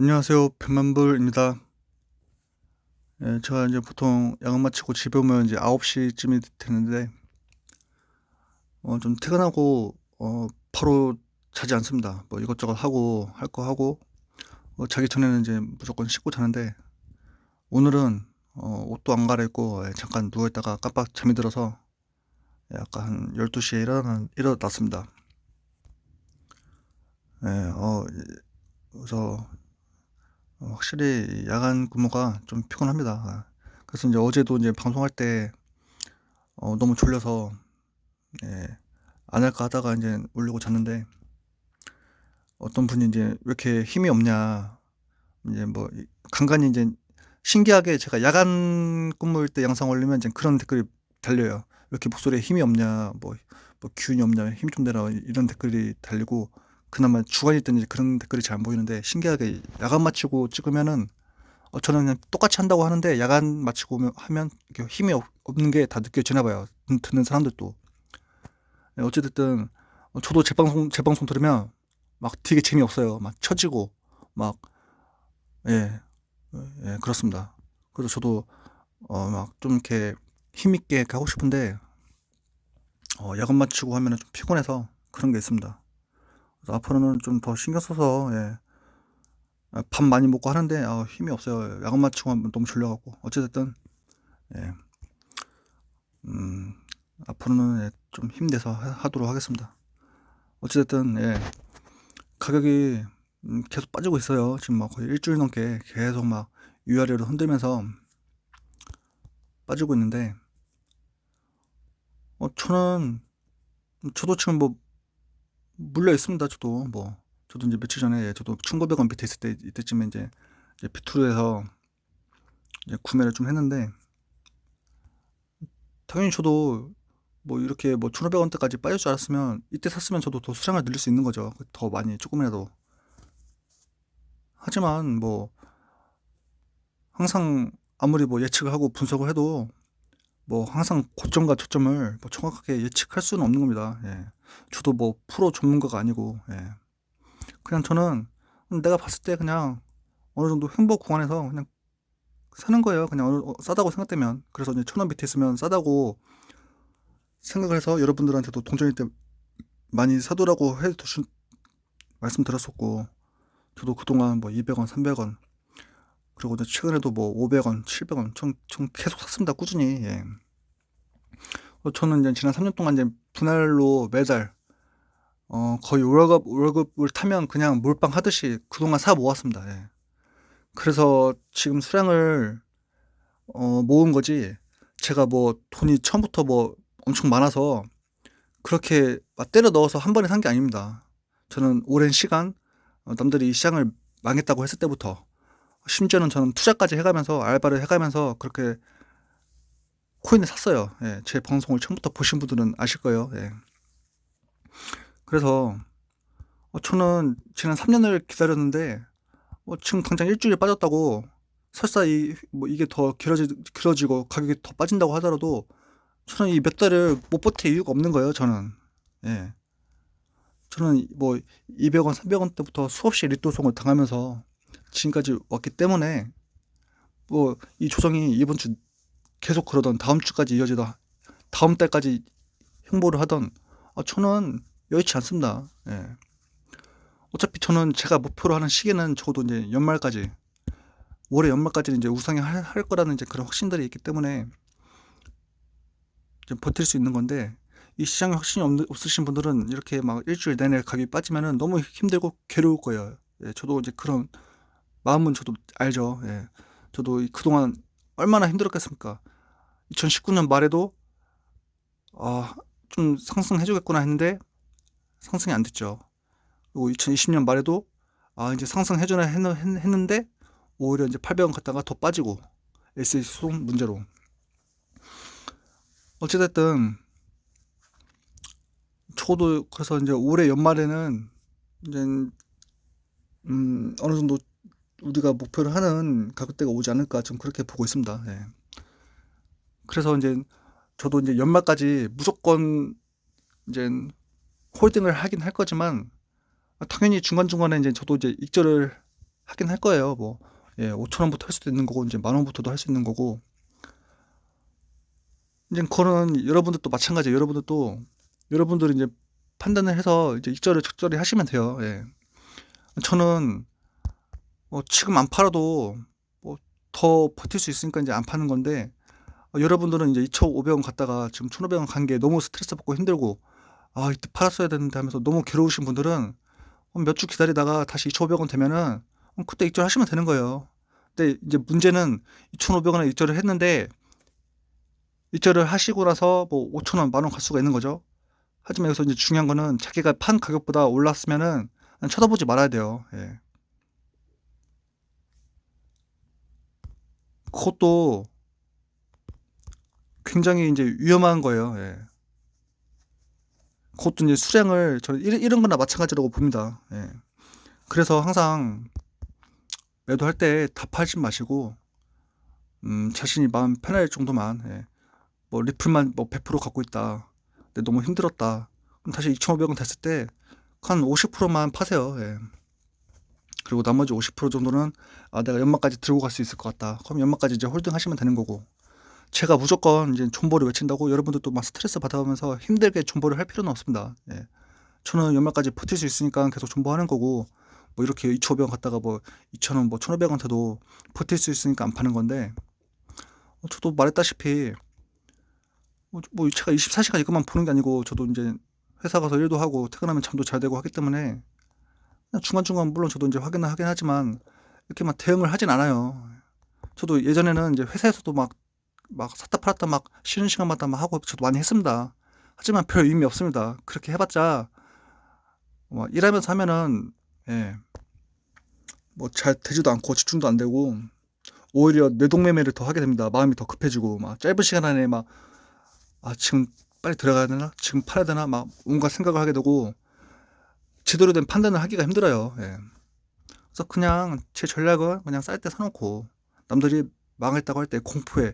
안녕하세요. 백만불입니다. 예, 제가 이제 보통 야근 마치고 집에 오면 이제 9시쯤이 되는데, 어, 좀 퇴근하고, 어, 바로 자지 않습니다. 뭐 이것저것 하고, 할 거 하고, 어, 자기 전에는 이제 무조건 씻고 자는데, 오늘은, 어, 옷도 안 갈아입고, 예, 잠깐 누워있다가 깜빡 잠이 들어서, 한 12시에 일어나, 일어났습니다. 예, 어, 그래서, 어, 확실히 야간 근무가 좀 피곤합니다. 아, 그래서 이제 어제도 이제 방송할 때 어, 너무 졸려서 예, 안 할까 하다가 이제 울려고 잤는데 어떤 분이 이제 왜 이렇게 힘이 없냐 이제 뭐 이- 간간히 이제 신기하게 제가 야간 근무일 때 영상 올리면 이제 그런 댓글이 달려요. 왜 이렇게 목소리에 힘이 없냐 뭐, 뭐 기운이 없냐 힘 좀 내라 이런 댓글이 달리고 그나마 주간일 때는 그런 댓글이 잘 안 보이는데 신기하게 야간 마치고 찍으면은 어, 저는 그냥 똑같이 한다고 하는데 야간 마치고 오면, 하면 힘이 없, 없는 게 다 느껴지나 봐요. 듣- 듣는 사람들도. 예, 어찌됐든 어, 저도 제 방송 제 방송 들으면 막 되게 재미없어요. 막 처지고 막 예, 예 그렇습니다. 그래서 저도 어, 막 좀 이렇게 힘 있게 가고 싶은데 어, 야간 마치고 하면은 좀 피곤해서 그런 게 있습니다. 앞으로는 좀 더 신경 써서 예. 아, 밥 많이 먹고 하는데 아, 힘이 없어요. 야간 마치고 너무 졸려갖고 어찌됐든 예. 음, 앞으로는 예, 좀 힘내서 하, 하도록 하겠습니다. 어찌됐든 예. 가격이 음, 계속 빠지고 있어요. 지금 막 거의 일주일 넘게 계속 막 위아래로 흔들면서 빠지고 있는데 어, 저는 저도 지금 뭐 물려 있습니다. 저도 뭐 저도 이제 며칠 전에 예, 저도 1,900원 밑에 있을 때 이때쯤에 이제, 이제 비투르에서 이제 구매를 좀 했는데 당연히 저도 뭐 이렇게 뭐 1,500원대까지 빠질 줄 알았으면 이때 샀으면 저도 더 수량을 늘릴 수 있는 거죠. 더 많이 조금이라도. 하지만 뭐 항상 아무리 뭐 예측을 하고 분석을 해도 뭐 항상 고점과 저점을 뭐 정확하게 예측할 수는 없는 겁니다. 예. 저도 뭐 프로 전문가가 아니고 예. 그냥 저는 내가 봤을 때 그냥 어느 정도 횡보 구간에서 그냥 사는 거예요. 그냥 어느- 어, 싸다고 생각되면 그래서 이제 천원 밑에 있으면 싸다고 생각을 해서 여러분들한테도 동전일 때 많이 사두라고 해 두신 말씀 드렸었고 저도 그동안 뭐 200원, 300원 그리고 최근에도 뭐 500원, 700원 좀, 좀 계속 샀습니다. 꾸준히. 예. 어, 저는 이제 지난 3년 동안 이제 분할로 매달 어, 거의 월급, 월급을 타면 그냥 몰빵 하듯이 그동안 사 모았습니다. 예. 그래서 지금 수량을 어, 모은 거지 제가 뭐 돈이 처음부터 뭐 엄청 많아서 그렇게 막 때려 넣어서 한 번에 산 게 아닙니다. 저는 오랜 시간 어, 남들이 이 시장을 망했다고 했을 때부터 심지어는 저는 투자까지 해가면서 알바를 해가면서 그렇게 코인을 샀어요. 예, 제 방송을 처음부터 보신 분들은 아실 거예요. 예. 그래서 어, 저는 지난 3년을 기다렸는데 어, 지금 당장 일주일에 빠졌다고 설사 이, 뭐 이게 더 길어지, 길어지고 가격이 더 빠진다고 하더라도 저는 이 몇 달을 못 버틸 이유가 없는 거예요. 저는 예. 저는 뭐 200원, 300원 때부터 수없이 리또송을 당하면서 지금까지 왔기 때문에 뭐 이 조정이 이번 주 계속 그러던 다음 주까지 이어지다 다음 달까지 행보를 하던 아, 저는 여의치 않습니다. 예. 어차피 저는 제가 목표로 하는 시기는 적어도 이제 연말까지 올해 연말까지는 이제 우상이 할, 할 거라는 이제 그런 확신들이 있기 때문에 좀 버틸 수 있는 건데 이 시장에 확신이 없, 없으신 분들은 이렇게 막 일주일 내내 가격이 빠지면은 너무 힘들고 괴로울 거예요. 예, 저도 이제 그런 마음은 저도 알죠. 예. 저도 이 그동안 얼마나 힘들었겠습니까? 2019년 말에도 아, 좀 상승해 주겠구나 했는데 상승이 안 됐죠. 그리고 2020년 말에도 아, 이제 상승해 주나 했, 했- 했는데 오히려 이제 800원 갔다가 더 빠지고 SH 소송 문제로 어찌됐든 저도 그래서 이제 올해 연말에는 이제 음, 어느 정도 우리가 목표를 하는 가격대가 오지 않을까 좀 그렇게 보고 있습니다. 예. 그래서 이제 저도 이제 연말까지 무조건 이제 홀딩을 하긴 할 거지만 당연히 중간 중간에 이제 저도 이제 익절을 하긴 할 거예요. 뭐 예, 5천 원부터 할 수도 있는 거고 이제 만 원부터도 할 수 있는 거고. 이제 그거는 여러분들도 마찬가지예요. 여러분들도 여러분들이 이제 판단을 해서 이제 익절을 적절히 하시면 돼요. 예. 저는 뭐 지금 안 팔아도 뭐 더 버틸 수 있으니까 이제 안 파는 건데 어, 여러분들은 이제 2,500원 갔다가 지금 1,500원 간 게 너무 스트레스 받고 힘들고 아 이때 팔았어야 되는데 하면서 너무 괴로우신 분들은 몇 주 기다리다가 다시 2,500원 되면은 어, 그때 익절하시면 되는 거예요. 근데 이제 문제는 2,500원에 익절을 했는데 입절을 하시고 나서 뭐 5천 원, 만 원 갈 수가 있는 거죠. 하지만 여기서 이제 중요한 거는 자기가 판 가격보다 올랐으면은 쳐다보지 말아야 돼요. 예. 그것도 굉장히 이제 위험한 거예요. 예. 그것도 이제 수량을 저는 이런, 이런 거나 마찬가지라고 봅니다. 예. 그래서 항상 매도할 때다 팔지 마시고 음, 자신이 마음 편할 정도만 예. 뭐 리플만 뭐 100% 갖고 있다. 근데 너무 힘들었다. 그럼 다시 2,500원 됐을 때 한 50%만 파세요. 예. 그리고 나머지 50% 정도는 아 내가 연말까지 들고 갈 수 있을 것 같다. 그럼 연말까지 이제 홀딩 하시면 되는 거고. 제가 무조건 이제 존버를 외친다고 여러분들도 막 스트레스 받아가면서 힘들게 존버를 할 필요는 없습니다. 예. 저는 연말까지 버틸 수 있으니까 계속 존버하는 거고 뭐 이렇게 2,500원 갔다가 뭐 2,000원 뭐 1,500원 돼도 버틸 수 있으니까 안 파는 건데 어, 저도 말했다시피 뭐, 뭐 제가 24시간 이것만 보는 게 아니고 저도 이제 회사 가서 일도 하고 퇴근하면 잠도 잘 되고 하기 때문에 중간중간 물론 저도 이제 확인을 하긴 하지만 이렇게 막 대응을 하진 않아요. 저도 예전에는 이제 회사에서도 막, 막 샀다 팔았다 막 쉬는 시간마다 막 하고 저도 많이 했습니다. 하지만 별 의미 없습니다. 그렇게 해봤자 뭐 일하면서 하면은 예, 뭐 잘 되지도 않고 집중도 안 되고 오히려 뇌동매매를 더 하게 됩니다. 마음이 더 급해지고 막 짧은 시간 안에 막 아, 지금 빨리 들어가야 되나? 지금 팔아야 되나? 막 온갖 생각을 하게 되고 제대로 된 판단을 하기가 힘들어요. 예. 그래서 그냥 제 전략은 그냥 쌀 때 사놓고 남들이 망했다고 할 때 공포에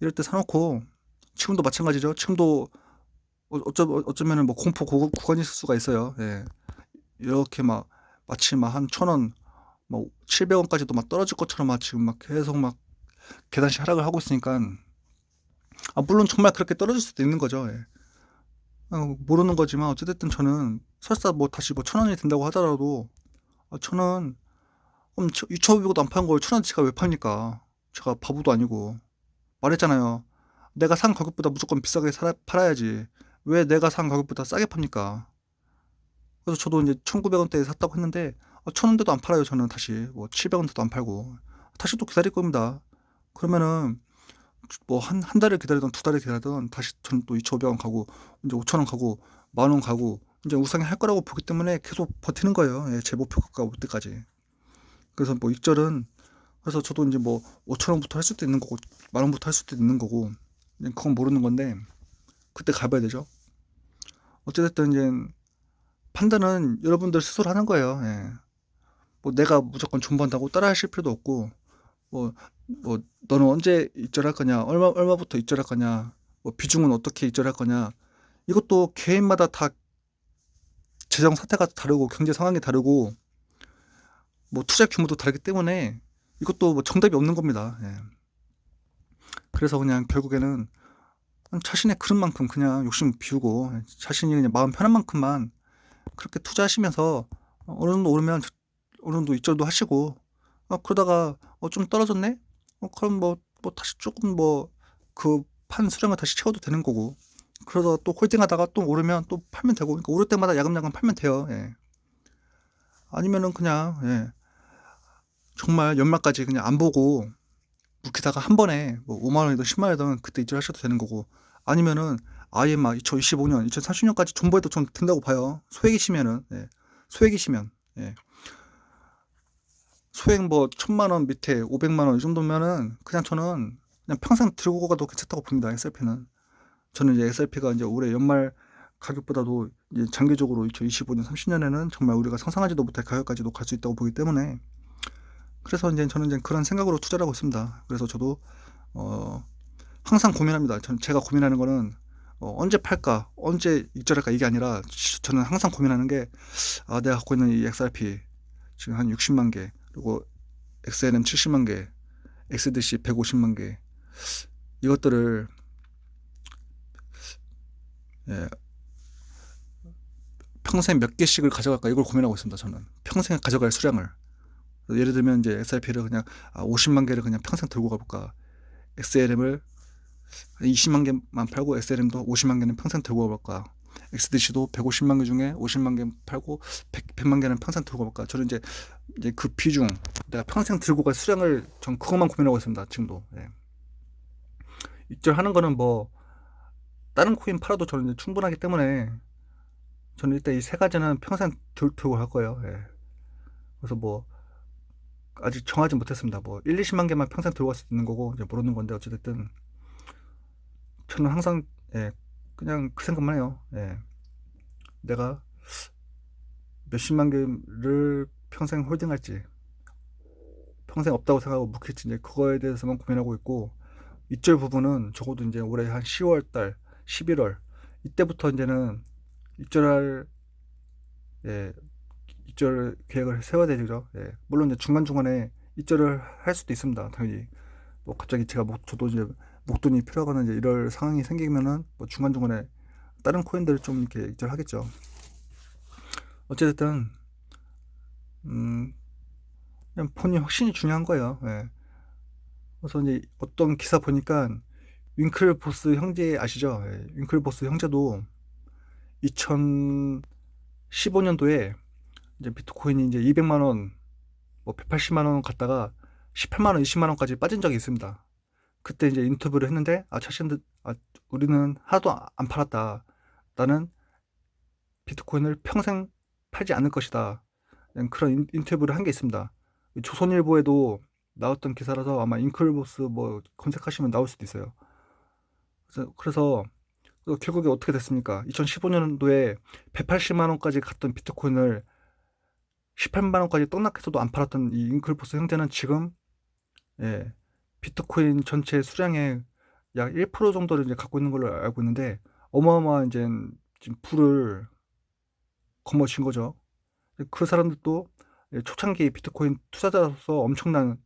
이럴 때 사놓고 지금도 마찬가지죠. 지금도 어, 어쩌 어쩌면은 뭐 공포 구, 구간이 있을 수가 있어요. 예. 이렇게 막 마치 막 한 천 원, 뭐 700원까지도 막 떨어질 것처럼 막 지금 막 계속 막 계단식 하락을 하고 있으니까 아, 물론 정말 그렇게 떨어질 수도 있는 거죠. 예. 어, 모르는 거지만 어쨌든 저는 설사 뭐 다시 뭐 천 원이 된다고 하더라도 아, 저는 그럼 2,500원도 안 파는 걸 천 원치가 왜 팝니까? 제가 바보도 아니고 말했잖아요. 내가 산 가격보다 무조건 비싸게 사, 팔아야지. 왜 내가 산 가격보다 싸게 팝니까? 그래서 저도 이제 1,900원대에 샀다고 했는데 아, 천 원대도 안 팔아요. 저는 다시 뭐 700원대도 안 팔고 다시 또 기다릴 겁니다. 그러면은 뭐 한 한 달을 기다리던 두 달을 기다리던 다시 저는 또 2,500원 가고 이제 5,000원 가고 만 원 가고 이제 우상이 할 거라고 보기 때문에 계속 버티는 거예요. 예, 제 목표가 올 때까지. 그래서 뭐 익절은 그래서 저도 이제 뭐 5,000원부터 할 수도 있는 거고 만 원부터 할 수도 있는 거고 그건 모르는 건데 그때 가봐야 되죠. 어찌됐든 이제 판단은 여러분들 스스로 하는 거예요. 예. 뭐 내가 무조건 존버한다고 따라 하실 필요도 없고 뭐, 뭐, 너는 언제 입절할 거냐, 얼마, 얼마부터 입절할 거냐, 뭐, 비중은 어떻게 입절할 거냐, 이것도 개인마다 다 재정 사태가 다르고, 경제 상황이 다르고, 뭐, 투자 규모도 다르기 때문에 이것도 뭐 정답이 없는 겁니다. 예. 그래서 그냥 결국에는 자신의 그런 만큼 그냥 욕심 비우고, 자신이 그냥 마음 편한 만큼만 그렇게 투자하시면서 어느 정도 오르면 어느 정도 입절도 하시고, 어, 그러다가 어, 좀 떨어졌네? 어, 그럼 뭐, 뭐 다시 조금 뭐 그 판 수량을 다시 채워도 되는 거고. 그러다가 또 홀딩하다가 또 오르면 또 팔면 되고. 그러니까 오를 때마다 야금야금 팔면 돼요. 예. 아니면은 그냥 예. 정말 연말까지 그냥 안 보고 묵히다가 한 번에 뭐 5만 원이든 10만 원이든 그때 이절하셔도 되는 거고. 아니면은 아예 막 2025년, 2030년까지 존버해도 좀 된다고 봐요. 소액이시면은 예. 소액이시면 예. 소액 뭐 천만 원 밑에 500만 원 이 정도면은 그냥 저는 그냥 평생 들고 가도 괜찮다고 봅니다. SRP는. 저는 이제 SRP가 이제 올해 연말 가격보다도 이제 장기적으로 2025년 30년에는 정말 우리가 상상하지도 못할 가격까지도 갈 수 있다고 보기 때문에 그래서 이제 저는 이제 그런 생각으로 투자를 하고 있습니다. 그래서 저도 어 항상 고민합니다. 전 제가 고민하는 거는 어 언제 팔까, 언제 익절할까 이게 아니라 저는 항상 고민하는 게 아 내가 갖고 있는 이 XRP 지금 한 60만 개 그리고 XLM 70만 개, XDC 150만 개. 이것들을 예, 평생 몇 개씩을 가져갈까? 이걸 고민하고 있습니다. 저는. 평생 가져갈 수량을. 예를 들면 이제 SRP를 그냥 아, 50만 개를 그냥 평생 들고 가볼까? XLM을 20만 개만 팔고 XLM도 50만 개는 평생 들고 가볼까 XDC도 150만 개 중에 50만 개 팔고 100, 만 개는 평생 들고 가볼까 저는 이제 이제 그 비중 내가 평생 들고 갈 수량을 전 그것만 고민하고 있습니다. 지금도 예. 이절 하는 거는 뭐 다른 코인 팔아도 저는 충분하기 때문에 저는 일단 이 세 가지는 평생 들, 들고 갈 거예요. 예. 그래서 뭐 아직 정하지 못했습니다. 뭐 1, 20만 개만 평생 들고 갈 수 있는 거고 이제 모르는 건데 어찌됐든 저는 항상 예, 그냥 그 생각만 해요. 예. 내가 몇십만 개를 평생 홀딩할지 평생 없다고 생각하고 묵힐지 이제 그거에 대해서만 고민하고 있고 이절 부분은 적어도 이제 올해 한 10월 달, 11월 이때부터 이제는 입절할 예, 입절 계획을 세워야 되죠. 예, 물론 이제 중간 중간에 입절을 할 수도 있습니다. 당연히 뭐 갑자기 제가 목, 저도 이제 목돈이 필요하거나 이제 이럴 상황이 생기면은 뭐 중간 중간에 다른 코인들을 좀 이렇게 입절하겠죠. 어쨌든 음 그냥 본인 확신이 중요한 거예요. 예. 그래서 이제 어떤 기사 보니까 윙클 보스 형제 아시죠? 예, 윙클 보스 형제도 2015년도에 이제 비트코인이 이제 200만 원, 뭐 180만 원 갔다가 18만 원, 20만 원까지 빠진 적이 있습니다. 그때 이제 인터뷰를 했는데 아 자신들 아 우리는 하나도 안 팔았다. 나는 비트코인을 평생 팔지 않을 것이다. 그런 인 터뷰를 한 게 있습니다. 조선일보에도 나왔던 기사라서 아마 잉클보스 뭐 검색하시면 나올 수도 있어요. 그래서, 그래서 결국에 어떻게 됐습니까? 2015년도에 180만 원까지 갔던 비트코인을 18만 원까지 떡락해서도 안 팔았던 이 잉클보스 형제는 지금 예, 비트코인 전체 수량의 약 1% 정도를 이제 갖고 있는 걸로 알고 있는데 어마어마한 이제 지금 불을 거머쥔 거죠. 그 사람들도 예, 초창기 비트코인 투자자로서 엄청난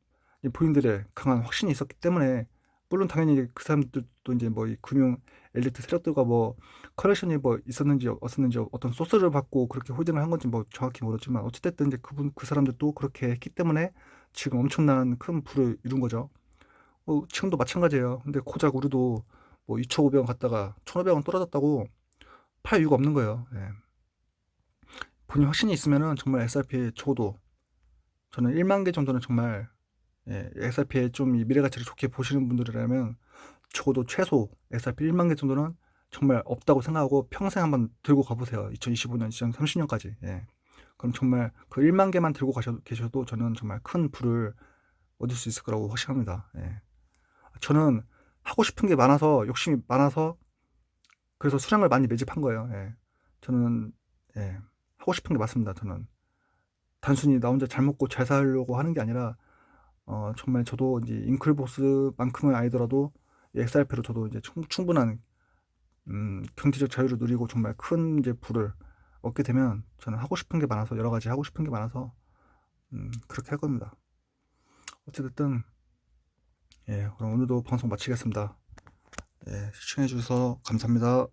본인들의 강한 확신이 있었기 때문에 물론 당연히 그 사람들도 이제 뭐 이 금융 엘리트 세력들과 뭐 커넥션이 뭐 있었는지 없었는지 어떤 소스를 받고 그렇게 홀딩을 한 건지 뭐 정확히 모르지만 어찌됐든 이제 그분 그 사람들도 그렇게 했기 때문에 지금 엄청난 큰 부를 이룬 거죠. 뭐 지금도 마찬가지예요. 근데 고작 우리도 뭐 2,500원 갔다가 1,500원 떨어졌다고 팔 이유가 없는 거예요. 예. 본인 확신이 있으면은 정말 SRP 적어도 저는 1만 개 정도는 정말 예, SRP에 좀 미래 가치를 좋게 보시는 분들이라면 적어도 최소 SRP 1만 개 정도는 정말 없다고 생각하고 평생 한번 들고 가보세요. 2025년, 2030년까지. 예. 그럼 정말 그 1만 개만 들고 가셔도 계셔도 저는 정말 큰 부를 얻을 수 있을 거라고 확신합니다. 예. 저는 하고 싶은 게 많아서 욕심이 많아서 그래서 수량을 많이 매집한 거예요. 예. 저는 예. 하고 싶은 게 맞습니다. 저는 단순히 나 혼자 잘 먹고 잘 살려고 하는 게 아니라 어, 정말 저도 이제 잉클보스만큼은 아니더라도 XRP로 저도 이제 충, 분한 음, 경제적 자유를 누리고 정말 큰 이제 부를 얻게 되면 저는 하고 싶은 게 많아서 여러 가지 하고 싶은 게 많아서 음, 그렇게 할 겁니다. 어쨌든 예, 그럼 오늘도 방송 마치겠습니다. 예, 시청해 주셔서 감사합니다.